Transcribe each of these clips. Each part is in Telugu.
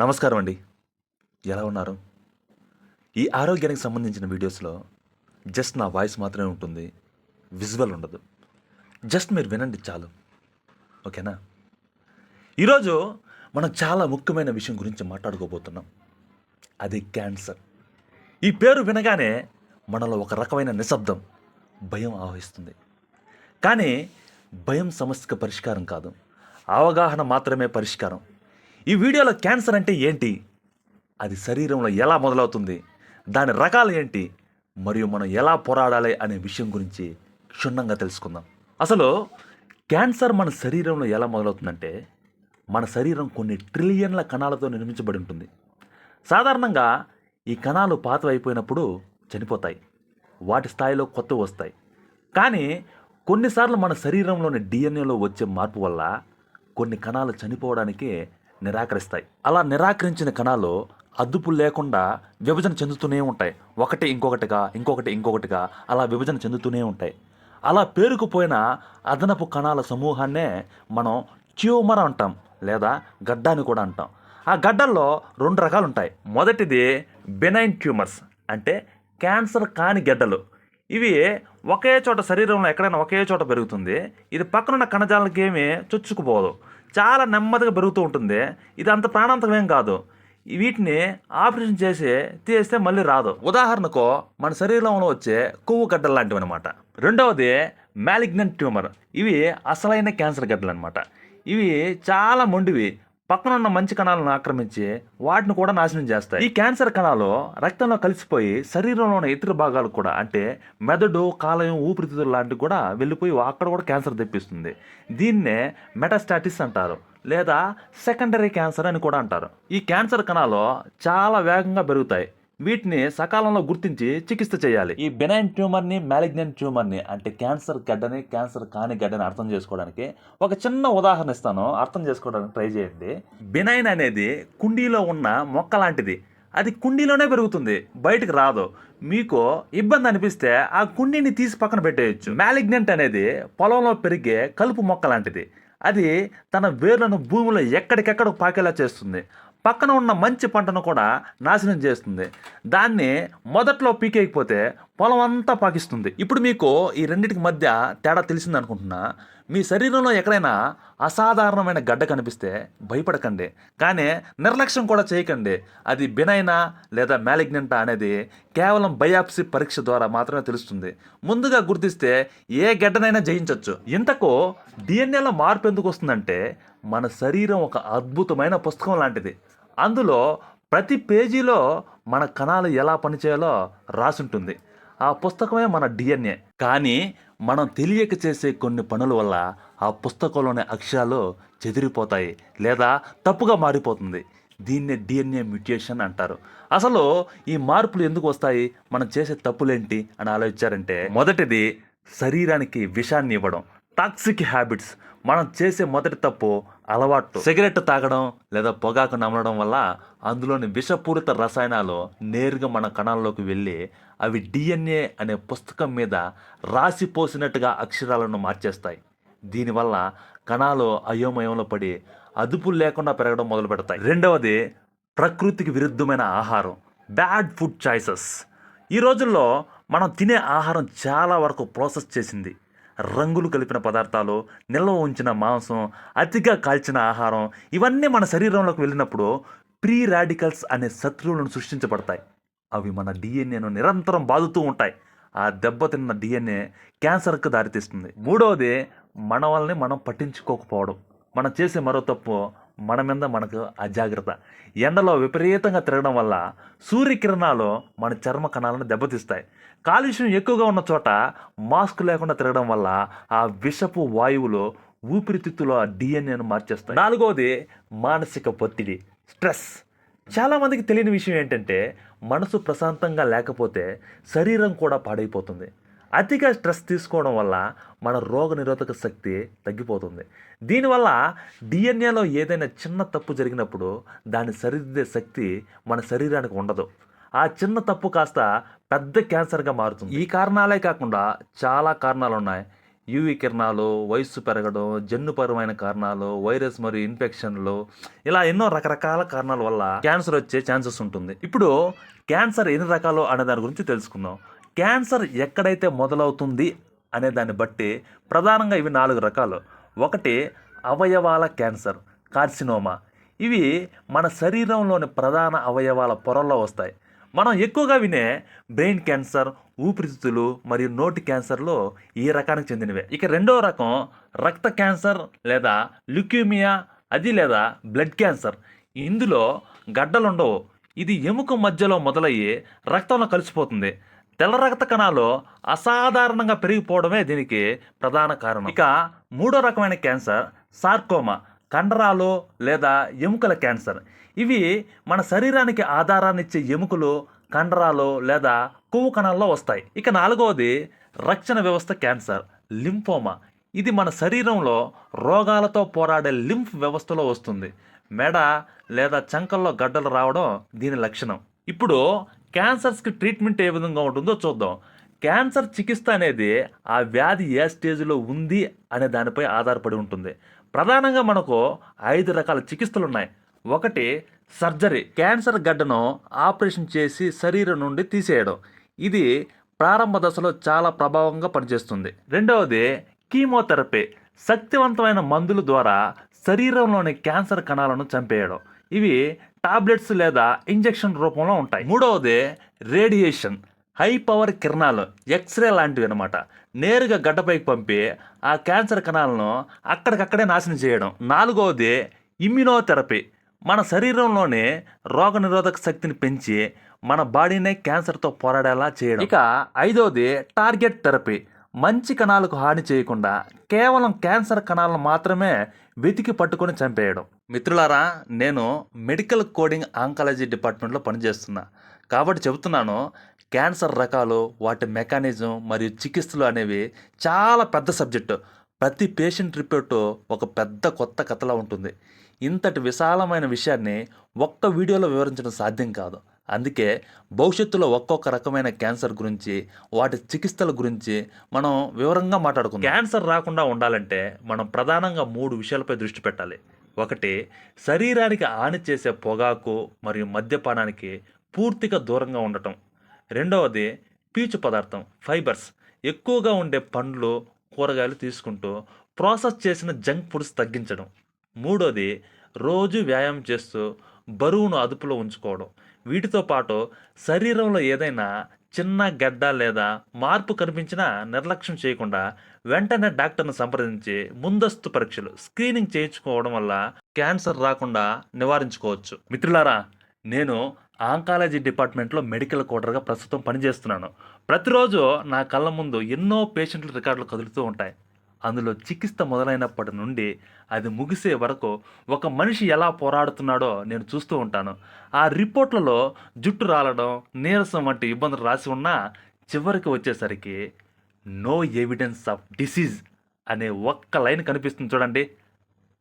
నమస్కారం అండి. ఎలా ఉన్నారు? ఈ ఆరోగ్యానికి సంబంధించిన వీడియోస్లో జస్ట్ నా వాయిస్ మాత్రమే ఉంటుంది. విజువల్ ఉండదు. జస్ట్ మీరు వినండి చాలు. ఓకేనా? ఈరోజు మనం చాలా ముఖ్యమైన విషయం గురించి మాట్లాడుకోబోతున్నాం. అది క్యాన్సర్. ఈ పేరు వినగానే మనలో ఒక రకమైన నిశ్శబ్దం భయం ఆవహిస్తుంది. కానీ భయం సమస్యకు పరిష్కారం కాదు. అవగాహన మాత్రమే పరిష్కారం. ఈ వీడియోలో క్యాన్సర్ అంటే ఏంటి? అది శరీరంలో ఎలా మొదలవుతుంది? దాని రకాలు ఏంటి? మరియు మనం ఎలా పోరాడాలి అనే విషయం గురించి క్షుణ్ణంగా తెలుసుకుందాం. అసలు క్యాన్సర్ మన శరీరంలో ఎలా మొదలవుతుందంటే మన శరీరం కొన్ని ట్రిలియన్ల కణాలతో నిర్మించబడి ఉంటుంది. సాధారణంగా ఈ కణాలు పాతవైపోయినప్పుడు చనిపోతాయి. వాటి స్థాయిలో కొత్త వస్తాయి. కానీ కొన్నిసార్లు మన శరీరంలోని డిఎన్ఏలో వచ్చే మార్పు వల్ల కొన్ని కణాలు చనిపోవడానికి నిరాకరిస్తాయి. అలా నిరాకరించిన కణాలు అదుపు లేకుండా విభజన చెందుతూనే ఉంటాయి. ఒకటి ఇంకొకటిగా ఇంకొకటి ఇంకొకటిగా అలా విభజన చెందుతూనే ఉంటాయి. అలా పేరుకుపోయిన అదనపు కణాల సమూహాన్నే మనం ట్యూమర్ అంటాం లేదా గడ్డ అని కూడా అంటాం. ఆ గడ్డల్లో రెండు రకాలు ఉంటాయి మొదటిది బెనైన్ ట్యూమర్స్ అంటే క్యాన్సర్ కాని గడ్డలు. ఇవి ఒకే చోట శరీరంలో ఎక్కడైనా ఒకే చోట పెరుగుతుంది. ఇది పక్కనున్న కణజాలకేమీ చొచ్చుకుపోదు. చాలా నెమ్మదిగా పెరుగుతూ ఉంటుంది. ఇది అంత ప్రాణాంతకమేం కాదు. వీటిని ఆపరేషన్ చేసి తీస్తే మళ్ళీ రాదు. ఉదాహరణకు మన శరీరంలో వచ్చే కొవ్వు గడ్డలు లాంటివి అనమాట రెండవది మ్యాలిగ్నెంట్ ట్యూమర్ ఇవి అసలైన క్యాన్సర్ గడ్డలు అనమాట ఇవి చాలా మొండివి. పక్కన ఉన్న మంచి కణాలను ఆక్రమించి వాటిని కూడా నాశనం చేస్తాయి. ఈ క్యాన్సర్ కణాలు రక్తంలో కలిసిపోయి శరీరంలో ఉన్న ఇతర భాగాలు కూడా అంటే మెదడు కాలయం ఊపిరితిత్తులు లాంటివి కూడా వెళ్ళిపోయి అక్కడ కూడా క్యాన్సర్ తెప్పిస్తుంది. దీన్నే మెటాస్టాటిస్ అంటారు లేదా సెకండరీ క్యాన్సర్ అని కూడా అంటారు. ఈ క్యాన్సర్ కణాలు చాలా వేగంగా పెరుగుతాయి. వీటిని సకాలంలో గుర్తించి చికిత్స చేయాలి. ఈ బెనైన్ ట్యూమర్ని మ్యాలిగ్నెంట్ ట్యూమర్ని అంటే క్యాన్సర్ గడ్డని క్యాన్సర్ కాని గడ్డని అర్థం చేసుకోవడానికి ఒక చిన్న ఉదాహరణ ఇస్తాను. అర్థం చేసుకోవడానికి ట్రై చేయండి. బెనైన్ అనేది కుండీలో ఉన్న మొక్క లాంటిది. అది కుండీలోనే పెరుగుతుంది. బయటకు రాదు. మీకు ఇబ్బంది అనిపిస్తే ఆ కుండీని తీసి పక్కన పెట్టేయచ్చు. మ్యాలిగ్నెంట్ అనేది పొలంలో పెరిగే కలుపు మొక్క లాంటిది. అది తన వేర్లను భూమిలో ఎక్కడికెక్కడ పాకేలా చేస్తుంది. పక్కన ఉన్న మంచి పంటను కూడా నాశనం చేస్తుంది. దాన్ని మొదట్లో పీకేయకపోతే పొలం అంతా పాకిస్తుంది. ఇప్పుడు మీకు ఈ రెండింటికి మధ్య తేడా తెలిసింది అనుకుంటున్నా. మీ శరీరంలో ఎక్కడైనా అసాధారణమైన గడ్డ కనిపిస్తే భయపడకండి. కానీ నిర్లక్ష్యం కూడా చేయకండి. అది బినైనా లేదా మ్యాలిగ్నెంటా అనేది కేవలం బయాప్సీ పరీక్ష ద్వారా మాత్రమే తెలుస్తుంది. ముందుగా గుర్తిస్తే ఏ గడ్డనైనా జయించవచ్చు ఇంతకు డిఎన్ఏలో మార్పు ఎందుకు వస్తుందంటే మన శరీరం ఒక అద్భుతమైన పుస్తకం లాంటిది. అందులో ప్రతి పేజీలో మన కణాలు ఎలా పనిచేయాలో రాసుంటుంది. ఆ పుస్తకమే మన డిఎన్ఏ. కానీ మనం తెలియక చేసే కొన్ని పనుల వల్ల ఆ పుస్తకంలోని అక్షరాలు చెదిరిపోతాయి లేదా తప్పుగా మారిపోతుంది. దీన్నే డిఎన్ఏ మ్యూటేషన్ అంటారు. అసలు ఈ మార్పులు ఎందుకు వస్తాయి? మనం చేసే తప్పులేంటి అని ఆలోచించారంటే మొదటిది శరీరానికి విషాన్ని ఇవ్వడం టాక్సిక్ హ్యాబిట్స్ మనం చేసే మొదటి తప్పు అలవాటు సిగరెట్ తాగడం లేదా పొగాకు నమలడం వల్ల అందులోని విషపూరిత రసాయనాలు నేరుగా మన కణాల్లోకి వెళ్ళి అవి డిఎన్ఏ అనే పుస్తకం మీద రాసిపోసినట్టుగా అక్షరాలను మార్చేస్తాయి. దీనివల్ల కణాలు అయోమయంలో పడి అదుపు లేకుండా పెరగడం మొదలు పెడతాయి. రెండవది ప్రకృతికి విరుద్ధమైన ఆహారం బ్యాడ్ ఫుడ్ చాయిసెస్. ఈ రోజుల్లో మనం తినే ఆహారం చాలా వరకు ప్రాసెస్ చేసింది. రంగులు కలిపిన పదార్థాలు నిల్వ ఉంచిన మాంసం అతిగా కాల్చిన ఆహారం ఇవన్నీ మన శరీరంలోకి వెళ్ళినప్పుడు ప్రీ రాడికల్స్ అనే శత్రువులను సృష్టించబడతాయి. అవి మన డిఎన్ఏను నిరంతరం బాదుతూ ఉంటాయి. ఆ దెబ్బతిన్న డిఎన్ఏ క్యాన్సర్కు దారితీస్తుంది. మూడవది మన వల్లనే మనం పట్టించుకోకపోవడం. మనం చేసే మరో తప్పు మన మీద మనకు అజాగ్రత్త ఎండలో విపరీతంగా తిరగడం వల్ల సూర్యకిరణాలు మన చర్మ కణాలను దెబ్బతీస్తాయి. కాలుష్యం ఎక్కువగా ఉన్న చోట మాస్క్ లేకుండా తిరగడం వల్ల ఆ విషపు వాయువులు ఊపిరితిత్తులో ఆ డిఎన్ఏను మార్చేస్తాయి. నాలుగవది మానసిక ఒత్తిడి స్ట్రెస్. చాలామందికి తెలియని విషయం ఏంటంటే మనసు ప్రశాంతంగా లేకపోతే శరీరం కూడా పాడైపోతుంది. అతిగా స్ట్రెస్ తీసుకోవడం వల్ల మన రోగ నిరోధక శక్తి తగ్గిపోతుంది. దీనివల్ల డిఎన్ఏలో ఏదైనా చిన్న తప్పు జరిగినప్పుడు దాన్ని సరిదిద్దే శక్తి మన శరీరానికి ఉండదు. ఆ చిన్న తప్పు కాస్త పెద్ద క్యాన్సర్గా మారుతుంది. ఈ కారణాలే కాకుండా చాలా కారణాలు ఉన్నాయి యూవి కిరణాలు వయస్సు పెరగడం జన్యుపరమైన కారణాలు వైరస్ మరియు ఇన్ఫెక్షన్లు ఇలా ఎన్నో రకరకాల కారణాల వల్ల క్యాన్సర్ వచ్చే ఛాన్సెస్ ఉంటుంది. ఇప్పుడు క్యాన్సర్ ఎన్ని రకాలు అనే దాని గురించి తెలుసుకుందాం. క్యాన్సర్ ఎక్కడైతే మొదలవుతుంది అనే దాన్ని బట్టి ప్రధానంగా ఇవి నాలుగు రకాలు. ఒకటి అవయవాల క్యాన్సర్ కార్సినోమా. ఇవి మన శరీరంలోని ప్రధాన అవయవాల పొరల్లో వస్తాయి. మనం ఎక్కువగా వినే బ్రెయిన్ క్యాన్సర్ ఊపిరితిత్తులు మరియు నోటి క్యాన్సర్లు ఈ రకానికి చెందినవే. ఇక రెండో రకం రక్త క్యాన్సర్ లేదా లుక్యూమియా అది లేదా బ్లడ్ క్యాన్సర్. ఇందులో గడ్డలుండవు. ఇది ఎముక మధ్యలో మొదలయ్యి రక్తంలో కలిసిపోతుంది. తెల్ల రక్త కణాలు అసాధారణంగా పెరిగిపోవడమే దీనికి ప్రధాన కారణం. ఇక మూడో రకమైన క్యాన్సర్ సార్కోమా కండరాలు లేదా ఎముకల క్యాన్సర్. ఇవి మన శరీరానికి ఆధారాన్ని ఇచ్చే ఎముకలు కండరాలు లేదా కొవ్వు కణాల్లో వస్తాయి. ఇక నాలుగవది రక్షణ వ్యవస్థ క్యాన్సర్ లింఫోమా. ఇది మన శరీరంలో రోగాలతో పోరాడే లింఫ్ వ్యవస్థలో వస్తుంది. మెడ లేదా చంకల్లో గడ్డలు రావడం దీని లక్షణం. ఇప్పుడు క్యాన్సర్స్కి ట్రీట్మెంట్ ఏ విధంగా ఉంటుందో చూద్దాం. క్యాన్సర్ చికిత్స అనేది ఆ వ్యాధి ఏ స్టేజ్లో ఉంది అనే దానిపై ఆధారపడి ఉంటుంది. ప్రధానంగా మనకు ఐదు రకాల చికిత్సలు ఉన్నాయి. ఒకటి సర్జరీ. క్యాన్సర్ గడ్డను ఆపరేషన్ చేసి శరీరం నుండి తీసేయడం. ఇది ప్రారంభ దశలో చాలా ప్రభావంగా పనిచేస్తుంది. రెండవది కీమోథెరపీ. శక్తివంతమైన మందుల ద్వారా శరీరంలోని క్యాన్సర్ కణాలను చంపేయడం. ఇవి టాబ్లెట్స్ లేదా ఇంజెక్షన్ రూపంలో ఉంటాయి. మూడవది రేడియేషన్. హై పవర్ కిరణాలు ఎక్స్రే లాంటివి అనమాట నేరుగా గడ్డపైకి పంపి ఆ క్యాన్సర్ కణాలను అక్కడికక్కడే నాశనం చేయడం. నాలుగవది ఇమ్యునోథెరపీ. మన శరీరంలోనే రోగనిరోధక శక్తిని పెంచి మన బాడీనే క్యాన్సర్తో పోరాడేలా చేయడం. ఇక ఐదవది టార్గెట్ థెరపీ. మంచి కణాలకు హాని చేయకుండా కేవలం క్యాన్సర్ కణాలను మాత్రమే వెతికి పట్టుకొని చంపేయడం. మిత్రులారా నేను మెడికల్ కోడింగ్ ఆంకాలజీ డిపార్ట్మెంట్లో పనిచేస్తున్నా. కాబట్టి చెబుతున్నాను క్యాన్సర్ రకాలు వాటి మెకానిజం మరియు చికిత్సలు అనేవి చాలా పెద్ద సబ్జెక్టు. ప్రతి పేషెంట్ రిపోర్టు ఒక పెద్ద కొత్త కథలా ఉంటుంది. ఇంతటి విశాలమైన విషయాన్ని ఒక్క వీడియోలో వివరించడం సాధ్యం కాదు. అందుకే భవిష్యత్తులో ఒక్కొక్క రకమైన క్యాన్సర్ గురించి వాటి చికిత్సల గురించి మనం వివరంగా మాట్లాడుకుందాం. క్యాన్సర్ రాకుండా ఉండాలంటే మనం ప్రధానంగా మూడు విషయాలపై దృష్టి పెట్టాలి. ఒకటి శరీరానికి హాని చేసే పొగాకు మరియు మద్యపానానికి పూర్తిగా దూరంగా ఉండటం. రెండవది పీచు పదార్థం ఫైబర్స్. ఎక్కువగా ఉండే పండ్లు కూరగాయలు తీసుకుంటూ ప్రాసెస్ చేసిన జంక్ ఫుడ్స్ తగ్గించడం. మూడోది రోజు వ్యాయామం చేస్తూ బరువును అదుపులో ఉంచుకోవడం. వీటితో పాటు శరీరంలో ఏదైనా చిన్న గడ్డ లేదా మార్పు కనిపించినా నిర్లక్ష్యం చేయకుండా వెంటనే డాక్టర్ను సంప్రదించి ముందస్తు పరీక్షలు స్క్రీనింగ్ చేయించుకోవడం వల్ల క్యాన్సర్ రాకుండా నివారించుకోవచ్చు. మిత్రులారా నేను ఆంకాలజీ డిపార్ట్మెంట్లో మెడికల్ కోడర్గా ప్రస్తుతం పనిచేస్తున్నాను. ప్రతిరోజు నా కళ్ళ ముందు ఎన్నో పేషెంట్ల రికార్డులు కదులుతూ ఉంటాయి. అందులో చికిత్స మొదలైనప్పటి నుండి అది ముగిసే వరకు ఒక మనిషి ఎలా పోరాడుతున్నాడో నేను చూస్తూ ఉంటాను. ఆ రిపోర్ట్లలో జుట్టు రాలడం నీరసం వంటి ఇబ్బందులు రాసి ఉన్నా చివరికి వచ్చేసరికి నో ఎవిడెన్స్ ఆఫ్ డిసీజ్ అనే ఒక్క లైన్ కనిపిస్తుంది చూడండి.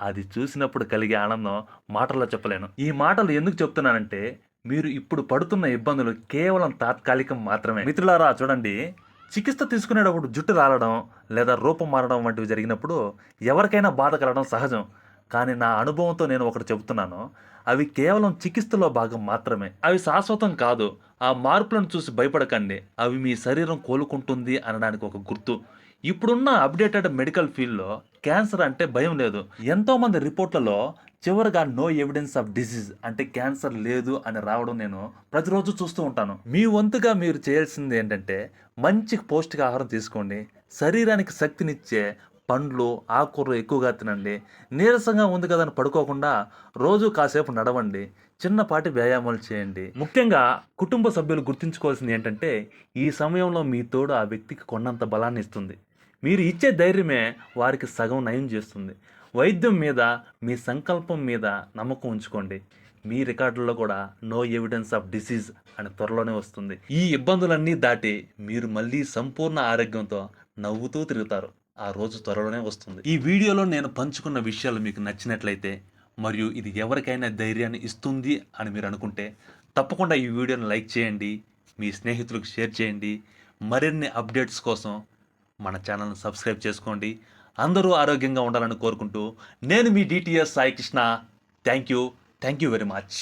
అది చూసినప్పుడు కలిగే ఆనందం మాటల్లో చెప్పలేను. ఈ మాటలు ఎందుకు చెప్తున్నానంటే మీరు ఇప్పుడు పడుతున్న ఇబ్బందులు కేవలం తాత్కాలికం మాత్రమే. మిత్రులారా చూడండి. చికిత్స తీసుకునేటప్పుడు జుట్టు రాలడం లేదా రూపం మారడం వంటివి జరిగినప్పుడు ఎవరికైనా బాధ కలగడం సహజం. కానీ నా అనుభవంతో నేను ఒకటి చెబుతున్నాను. అవి కేవలం చికిత్సలో భాగం మాత్రమే. అవి శాశ్వతం కాదు. ఆ మార్పులను చూసి భయపడకండి. అవి మీ శరీరం కోలుకుంటుంది అనడానికి ఒక గుర్తు. ఇప్పుడున్న అప్డేటెడ్ మెడికల్ ఫీల్డ్లో క్యాన్సర్ అంటే భయం లేదు. ఎంతోమంది రిపోర్ట్లలో చివరిగా నో ఎవిడెన్స్ ఆఫ్ డిసీజ్ అంటే క్యాన్సర్ లేదు అని రావడం నేను ప్రతిరోజు చూస్తూ ఉంటాను. మీ వంతుగా మీరు చేయాల్సింది ఏంటంటే మంచి పౌష్టిక ఆహారం తీసుకోండి. శరీరానికి శక్తినిచ్చే పండ్లు ఆకుకూరలు ఎక్కువగా తినండి. నీరసంగా ఉంది కదా అని పడుకోకుండా రోజు కాసేపు నడవండి. చిన్నపాటి వ్యాయామాలు చేయండి. ముఖ్యంగా కుటుంబ సభ్యులు గుర్తుంచుకోవాల్సింది ఏంటంటే ఈ సమయంలో మీ తోడు ఆ వ్యక్తికి కొన్నంత బలాన్ని ఇస్తుంది. మీరు ఇచ్చే ధైర్యమే వారికి సగం నయం చేస్తుంది. వైద్యం మీద మీ సంకల్పం మీద నమ్మకం ఉంచుకోండి. మీ రికార్డుల్లో కూడా నో ఎవిడెన్స్ ఆఫ్ డిసీజ్ అని త్వరలోనే వస్తుంది. ఈ ఇబ్బందులన్నీ దాటి మీరు మళ్ళీ సంపూర్ణ ఆరోగ్యంతో నవ్వుతూ తిరుగుతారు. ఆ రోజు త్వరలోనే వస్తుంది. ఈ వీడియోలో నేను పంచుకున్న విషయాలు మీకు నచ్చినట్లయితే మరియు ఇది ఎవరికైనా ధైర్యాన్ని ఇస్తుంది అని మీరు అనుకుంటే తప్పకుండా ఈ వీడియోని లైక్ చేయండి మీ స్నేహితులకు షేర్ చేయండి. మరిన్ని అప్డేట్స్ కోసం మన ఛానల్ని సబ్స్క్రైబ్ చేసుకోండి. అందరూ ఆరోగ్యంగా ఉండాలని కోరుకుంటూ నేను మీ DTS Saikrishna thank you thank you very much